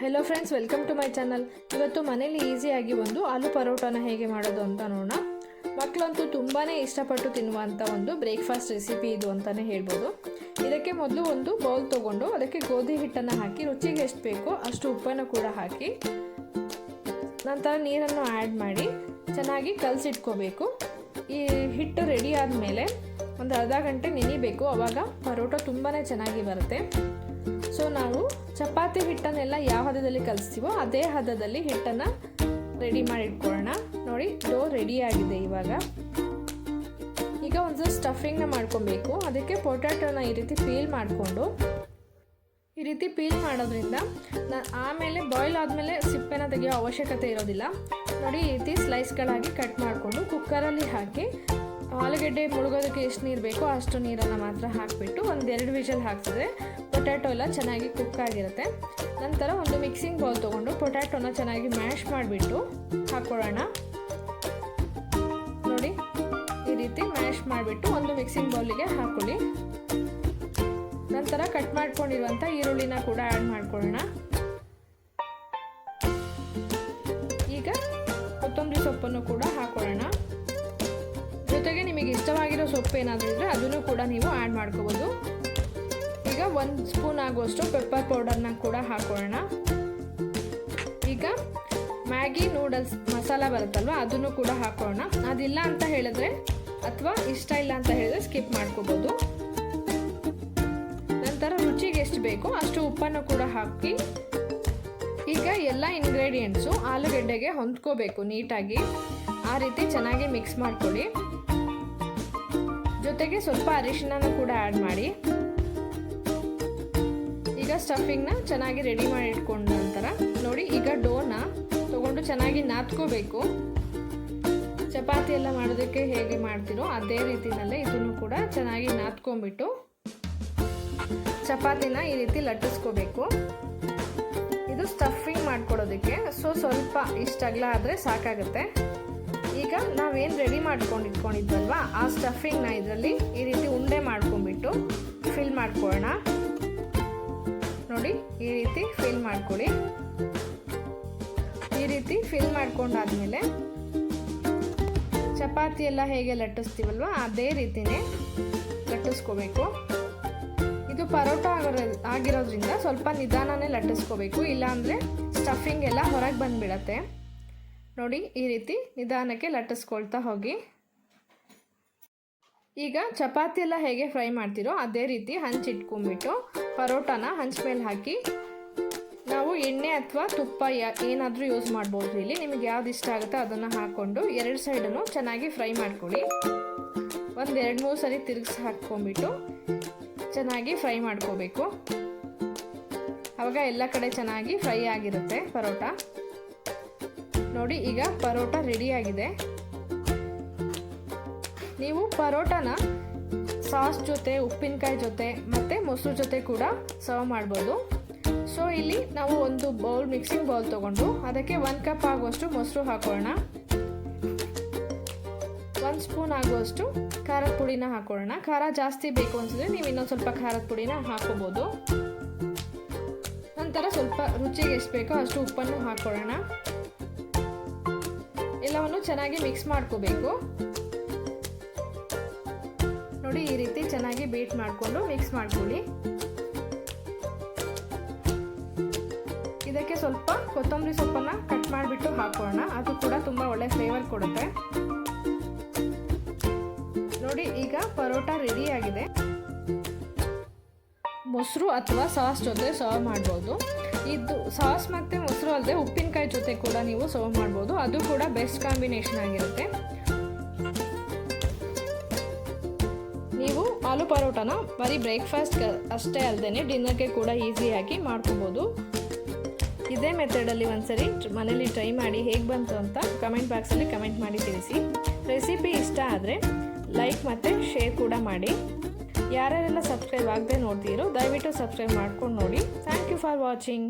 Hello friends welcome to my channel ಇವತ್ತು ಮನೇಲಿ ಈಸಿಯಾಗಿ ಒಂದು ಆಲೂ ಪರೋಟಾನ ಹೇಗೆ ಮಾಡೋದು ಅಂತ ನೋಡೋಣ. ಮಕ್ಕಳಂತೂ ತುಂಬಾ ಇಷ್ಟಪಟ್ಟು ತಿನ್ನುವಂಥ ಒಂದು ಬ್ರೇಕ್ಫಾಸ್ಟ್ ರೆಸಿಪಿ ಇದು ಅಂತಲೇ ಹೇಳ್ಬೋದು. ಇದಕ್ಕೆ ಮೊದಲು ಒಂದು ಬೌಲ್ ತೊಗೊಂಡು ಅದಕ್ಕೆ ಗೋಧಿ ಹಿಟ್ಟನ್ನು ಹಾಕಿ, ರುಚಿಗೆ ಎಷ್ಟು ಬೇಕೋ ಅಷ್ಟು ಉಪ್ಪನ್ನು ಕೂಡ ಹಾಕಿ, ನಂತರ ನೀರನ್ನು ಆ್ಯಡ್ ಮಾಡಿ, ಚೆನ್ನಾಗಿ ಕಲಸಿಟ್ಕೋಬೇಕು. ಈ ಹಿಟ್ಟು ರೆಡಿ ಆದಮೇಲೆ ಒಂದು ಅರ್ಧ ಗಂಟೆ ನೆನಿಬೇಕು. ಆವಾಗ ಪರೋಟ ತುಂಬಾ ಚೆನ್ನಾಗಿ ಬರುತ್ತೆ. ಸೊ ನಾವು ಚಪಾತಿ ಹಿಟ್ಟನ್ನೆಲ್ಲ ಯಾವ ಹದದಲ್ಲಿ ಕಲಿಸ್ತೀವೋ ಅದೇ ಹದದಲ್ಲಿ ಹಿಟ್ಟನ್ನು ರೆಡಿ ಮಾಡಿ ಇಟ್ಕೊಳ್ಳೋಣ. ನೋಡಿ ಡೋ ರೆಡಿ ಆಗಿದೆ ಇವಾಗ. ಈಗ ಒಂದು ಸ್ಟಫಿಂಗ್ನ ಮಾಡ್ಕೊಬೇಕು. ಅದಕ್ಕೆ ಪೊಟ್ಯಾಟೋನ ಈ ರೀತಿ ಪೀಲ್ ಮಾಡಿಕೊಂಡು, ಈ ರೀತಿ ಪೀಲ್ ಮಾಡೋದ್ರಿಂದ ನಾ ಆಮೇಲೆ ಬಾಯ್ಲ್ ಆದಮೇಲೆ ಸಿಪ್ಪೆನ ತೆಗೆಯೋ ಅವಶ್ಯಕತೆ ಇರೋದಿಲ್ಲ. ನೋಡಿ, ಈ ರೀತಿ ಸ್ಲೈಸ್ಗಳಾಗಿ ಕಟ್ ಮಾಡಿಕೊಂಡು ಕುಕ್ಕರಲ್ಲಿ ಹಾಕಿ ಆಲೂಗೆಡ್ಡೆ ಮುಳುಗೋದಕ್ಕೆ ಎಷ್ಟು ನೀರು ಬೇಕೋ ಅಷ್ಟು ನೀರನ್ನು ಮಾತ್ರ ಹಾಕಿಬಿಟ್ಟು ಒಂದು ಎರಡು ವಿಷಲ್ ಹಾಕ್ತದೆ ಪೊಟ್ಯಾಟೊ ಎಲ್ಲ ಚೆನ್ನಾಗಿ ಕುಕ್ ಆಗಿರುತ್ತೆ. ನಂತರ ಒಂದು ಮಿಕ್ಸಿಂಗ್ ಬೌಲ್ ತೊಗೊಂಡು ಪೊಟ್ಯಾಟೊನ ಚೆನ್ನಾಗಿ ಮ್ಯಾಶ್ ಮಾಡಿಬಿಟ್ಟು ಹಾಕ್ಕೊಳ್ಳೋಣ. ನೋಡಿ, ಈ ರೀತಿ ಮ್ಯಾಶ್ ಮಾಡಿಬಿಟ್ಟು ಒಂದು ಮಿಕ್ಸಿಂಗ್ ಬೌಲಿಗೆ ಹಾಕೊಳ್ಳಿ ನಂತರ ಕಟ್ ಮಾಡ್ಕೊಂಡಿರುವಂಥ ಈರುಳ್ಳಿನ ಕೂಡ ಆ್ಯಡ್ ಮಾಡ್ಕೊಳ್ಳೋಣ. ಈಗ ಕೊತ್ತಂಬರಿ ಸೊಪ್ಪನ್ನು ಕೂಡ ಸೊಪ್ಪು ಏನಾದರೂ ಇದ್ದರೆ ಅದನ್ನು ಕೂಡ ನೀವು ಆ್ಯಡ್ ಮಾಡ್ಕೋಬೋದು. ಈಗ ಒಂದು ಸ್ಪೂನ್ ಆಗುವಷ್ಟು ಪೆಪ್ಪರ್ ಪೌಡರ್ನ ಕೂಡ ಹಾಕೊಳ್ಳೋಣ. ಈಗ ಮ್ಯಾಗಿ ನೂಡಲ್ಸ್ ಮಸಾಲ ಬರುತ್ತಲ್ವ, ಅದನ್ನು ಕೂಡ ಹಾಕೊಳ್ಳೋಣ. ಅದಿಲ್ಲ ಅಂತ ಹೇಳಿದ್ರೆ ಅಥವಾ ಇಷ್ಟ ಇಲ್ಲ ಅಂತ ಹೇಳಿದ್ರೆ ಸ್ಕಿಪ್ ಮಾಡ್ಕೋಬೋದು. ನಂತರ ರುಚಿಗೆ ಎಷ್ಟು ಬೇಕೋ ಅಷ್ಟು ಉಪ್ಪನ್ನು ಕೂಡ ಹಾಕಿ, ಈಗ ಎಲ್ಲ ಇಂಗ್ರೀಡಿಯೆಂಟ್ಸು ಆಲೂಗಡ್ಡೆಗೆ ಹೊಂದ್ಕೋಬೇಕು ನೀಟಾಗಿ. ಆ ರೀತಿ ಚೆನ್ನಾಗಿ ಮಿಕ್ಸ್ ಮಾಡ್ಕೊಳ್ಳಿ. ಜೊತೆಗೆ ಸ್ವಲ್ಪ ಅರಿಶಿನ ಕೂಡ ಆ್ಯಡ್ ಮಾಡಿ. ಈಗ ಸ್ಟಫಿಂಗ್ನ ಚೆನ್ನಾಗಿ ರೆಡಿ ಮಾಡಿ ಇಟ್ಕೊಂಡ ನಂತರ ನೋಡಿ ಈಗ ಡೋನ ತಗೊಂಡು ಚೆನ್ನಾಗಿ ನಾದ್ಕೋಬೇಕು. ಚಪಾತಿ ಎಲ್ಲ ಮಾಡೋದಕ್ಕೆ ಹೇಗೆ ಮಾಡ್ತೀರೋ ಅದೇ ರೀತಿಯಲ್ಲೇ ಇದನ್ನು ಕೂಡ ಚೆನ್ನಾಗಿ ನಾದ್ಕೊಂಡ್ಬಿಟ್ಟು ಚಪಾತಿನ ಈ ರೀತಿ ಲಟ್ಟಿಸ್ಕೋಬೇಕು. ಇದು ಸ್ಟಫಿಂಗ್ ಮಾಡ್ಕೊಡೋದಕ್ಕೆ ಸೊ ಸ್ವಲ್ಪ ಇಷ್ಟ ಅಗಲ ಆದರೆ ಸಾಕಾಗುತ್ತೆ. ಈಗ ನಾವೇನು ರೆಡಿ ಮಾಡ್ಕೊಂಡು ಇಟ್ಕೊಂಡಿದ್ವಲ್ವ, ಆ ಸ್ಟಫಿಂಗ್ನ ಇದರಲ್ಲಿ ಈ ರೀತಿ ಉಂಡೆ ಮಾಡ್ಕೊಂಡ್ಬಿಟ್ಟು ಫಿಲ್ ಮಾಡ್ಕೊಳ್ಳೋಣ. ನೋಡಿ, ಈ ರೀತಿ ಫಿಲ್ ಮಾಡ್ಕೊಳ್ಳಿ. ಈ ರೀತಿ ಫಿಲ್ ಮಾಡ್ಕೊಂಡಾದ್ಮೇಲೆ ಚಪಾತಿ ಎಲ್ಲ ಹೇಗೆ ಲಟ್ಟಿಸ್ತೀವಲ್ವ, ಅದೇ ರೀತಿನೇ ಲಟ್ಟಿಸ್ಕೋಬೇಕು. ಇದು ಪರೋಟ ಆಗಿರೋ, ಆಗಿರೋದ್ರಿಂದ ಸ್ವಲ್ಪ ನಿಧಾನನೇ ಲಟ್ಟಿಸ್ಕೋಬೇಕು, ಇಲ್ಲಾಂದರೆ ಸ್ಟಫಿಂಗ್ ಎಲ್ಲ ಹೊರಗೆ ಬಂದುಬಿಡತ್ತೆ. ನೋಡಿ ಈ ರೀತಿ ನಿಧಾನಕ್ಕೆ ಲಟ್ಟಿಸ್ಕೊಳ್ತಾ ಹೋಗಿ. ಈಗ ಚಪಾತಿ ಎಲ್ಲ ಹೇಗೆ ಫ್ರೈ ಮಾಡ್ತೀರೋ ಅದೇ ರೀತಿ ಹಂಚಿಟ್ಕೊಂಡ್ಬಿಟ್ಟು ಪರೋಟಾನ ಹಂಚ ಮೇಲೆ ಹಾಕಿ. ನಾವು ಎಣ್ಣೆ ಅಥವಾ ತುಪ್ಪ ಏನಾದರೂ ಯೂಸ್ ಮಾಡ್ಬೋದು ಇಲ್ಲಿ. ನಿಮಗೆ ಯಾವ್ದು ಇಷ್ಟ ಆಗುತ್ತೋ ಅದನ್ನು ಹಾಕ್ಕೊಂಡು ಎರಡು ಸೈಡನ್ನು ಚೆನ್ನಾಗಿ ಫ್ರೈ ಮಾಡ್ಕೊಳ್ಳಿ. ಒಂದು ಎರಡು ಮೂರು ಸರಿ ತಿರುಗಿಸಿ ಹಾಕ್ಕೊಂಡ್ಬಿಟ್ಟು ಚೆನ್ನಾಗಿ ಫ್ರೈ ಮಾಡ್ಕೋಬೇಕು. ಆವಾಗ ಎಲ್ಲ ಕಡೆ ಚೆನ್ನಾಗಿ ಫ್ರೈ ಆಗಿರುತ್ತೆ ಪರೋಟ. ನೋಡಿ, ಈಗ ಪರೋಟ ರೆಡಿಯಾಗಿದೆ ನೀವು ಪರೋಟನ ಸಾಸ್ ಜೊತೆ, ಉಪ್ಪಿನಕಾಯಿ ಜೊತೆ ಮತ್ತು ಮೊಸರು ಜೊತೆ ಕೂಡ ಸರ್ವ್ ಮಾಡ್ಬೋದು. ಸೊ ಇಲ್ಲಿ ನಾವು ಒಂದು ಬೌಲ್ ಮಿಕ್ಸಿಂಗ್ ಬೌಲ್ ತೊಗೊಂಡು ಅದಕ್ಕೆ ಒಂದು ಕಪ್ ಆಗುವಷ್ಟು ಮೊಸರು ಹಾಕೊಳ್ಳೋಣ ಒಂದು ಸ್ಪೂನ್ ಆಗುವಷ್ಟು ಖಾರದ ಪುಡಿನ ಹಾಕೊಳ್ಳೋಣ ಖಾರ ಜಾಸ್ತಿ ಬೇಕು ಅನ್ಸಿದ್ರೆ ನೀವು ಇನ್ನೊಂದು ಸ್ವಲ್ಪ ಖಾರದ ಪುಡಿನ ಹಾಕೋಬೋದು. ನಂತರ ಸ್ವಲ್ಪ ರುಚಿಗೆ ಎಷ್ಟು ಬೇಕೋ ಅಷ್ಟು ಉಪ್ಪನ್ನು ಹಾಕೊಳ್ಳೋಣ ಎಲ್ಲವನ್ನು ಚೆನ್ನಾಗಿ ಮಿಕ್ಸ್ ಮಾಡ್ಕೋಬೇಕು. ನೋಡಿ, ಈ ರೀತಿ ಚೆನ್ನಾಗಿ ಬೀಟ್ ಮಾಡಿಕೊಂಡು ಮಿಕ್ಸ್ ಮಾಡ್ಕೊಳ್ಳಿ. ಇದಕ್ಕೆ ಸ್ವಲ್ಪ ಕೊತ್ತಂಬರಿ ಸೊಪ್ಪನ್ನು ಕಟ್ ಮಾಡಿಬಿಟ್ಟು ಹಾಕೋಣ. ಅದು ಕೂಡ ತುಂಬ ಒಳ್ಳೆ ಫ್ಲೇವರ್ ಕೊಡುತ್ತೆ. ನೋಡಿ, ಈಗ ಪರೋಟ ರೆಡಿ ಆಗಿದೆ. ಮೊಸರು ಅಥವಾ ಸಾಸ್ ಜೊತೆ ಸರ್ವ್ ಮಾಡ್ಬೋದು. ಇದು ಸಾಸ್ ಮತ್ತು ಮೊಸರು ಅಲ್ಲದೆ ಉಪ್ಪಿನಕಾಯಿ ಜೊತೆ ಕೂಡ ನೀವು ಸರ್ವ್ ಮಾಡ್ಬೋದು. ಅದು ಕೂಡ ಬೆಸ್ಟ್ ಕಾಂಬಿನೇಷನ್ ಆಗಿರುತ್ತೆ. ನೀವು ಆಲೂ ಪರೋಟನ ಬರೀ ಬ್ರೇಕ್ಫಾಸ್ಟ್ ಅಷ್ಟೇ ಅಲ್ಲದೆ ಡಿನ್ನರ್ಗೆ ಕೂಡ ಈಸಿಯಾಗಿ ಮಾಡ್ಕೋಬೋದು. ಇದೇ ಮೆಥಡಲ್ಲಿ ಒಂದ್ಸರಿ ಮನೇಲಿ ಟ್ರೈ ಮಾಡಿ ಹೇಗೆ ಬಂತು ಅಂತ ಕಮೆಂಟ್ ಬಾಕ್ಸಲ್ಲಿ ಕಮೆಂಟ್ ಮಾಡಿ ತಿಳಿಸಿ. ರೆಸಿಪಿ ಇಷ್ಟ ಆದರೆ ಲೈಕ್ ಮತ್ತು ಶೇರ್ ಕೂಡ ಮಾಡಿ. ಯಾರ್ಯಾರೆಲ್ಲ ಸಬ್ಸ್ಕ್ರೈಬ್ ಆಗದೆ ನೋಡ್ತೀರೋ ದಯವಿಟ್ಟು ಸಬ್ಸ್ಕ್ರೈಬ್ ಮಾಡ್ಕೊಂಡು ನೋಡಿ. Thank you for watching